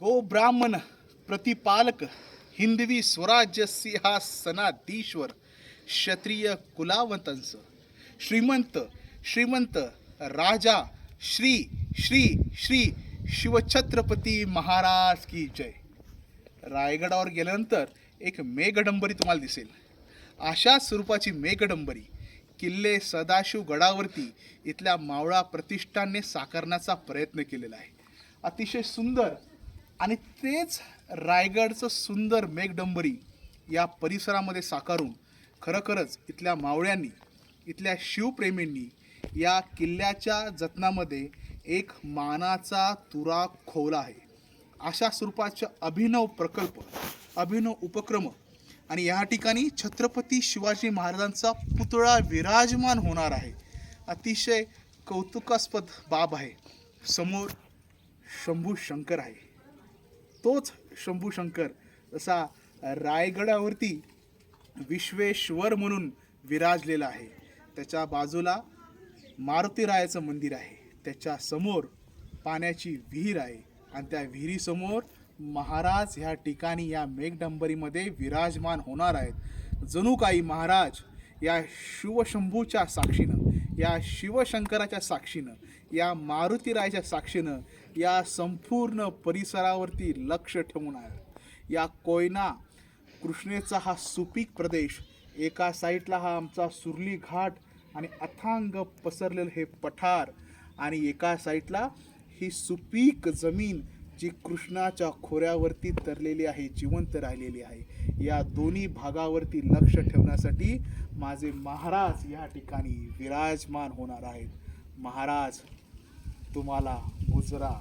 गोब्राह्मण प्रतिपालक हिंदवी स्वराज्य सिंहासनाधीश्वर क्षत्रिय कुलावंतांच श्रीमंत श्रीमंत राजा श्री श्री श्री शिवछत्रपती महाराज की जय. रायगडावर गेल्यानंतर एक मेघडंबरी तुम्हाला दिसेल. अशा स्वरूपाची मेघडंबरी किल्ले सदाशिव गडावरती इथल्या मावळा प्रतिष्ठानने साकारण्याचा प्रयत्न केलेला आहे. अतिशय सुंदर आणि तेच रायगडचं सुंदर मेघडंबरी या परिसरामध्ये साकारून खरोखरच इथल्या मावळ्यांनी इथल्या शिवप्रेमींनी या किल्ल्याच्या जतनामध्ये एक मानाचा तुरा खोवला आहे. अशा स्वरूपाचे अभिनव प्रकल्प अभिनव उपक्रम आणि या ठिकाणी छत्रपती शिवाजी महाराजांचा पुतळा विराजमान होणार आहे. अतिशय कौतुकास्पद बाब आहे. समोर शंभू शंकर आहे. तोच शंभू शंकर जसा रायगडावरती विश्वेश्वर म्हणून विराजलेला आहे. त्याच्या बाजूला मारुतीरायाचं मंदिर आहे. त्याच्यासमोर पाण्याची विहीर आहे आणि त्या विहिरीसमोर महाराज ह्या ठिकाणी या मेघडंबरीमध्ये विराजमान होणार आहेत. जणू काही महाराज या शिवशंभूच्या साक्षीनं या शिवशंकराच्या साक्षीनं या मारुतीरायाच्या साक्षीनं या संपूर्ण परिसरावरती लक्ष ठेवून आहे या कोयना कृष्णेचा हा सुपीक प्रदेश एका साईडला हा आमचा सुरली घाट आणि अथांग पसरलेलं हे पठार आणि एका साईडला ही सुपीक जमीन जी कृष्णाच्या खोऱ्यावरती तरलेली आहे जिवंत राहिलेली आहे. या दोन्ही भागावरती लक्ष ठेवण्यासाठी माझे महाराज या ठिकाणी विराजमान होणार आहेत. महाराज तुम्हाला मुजरा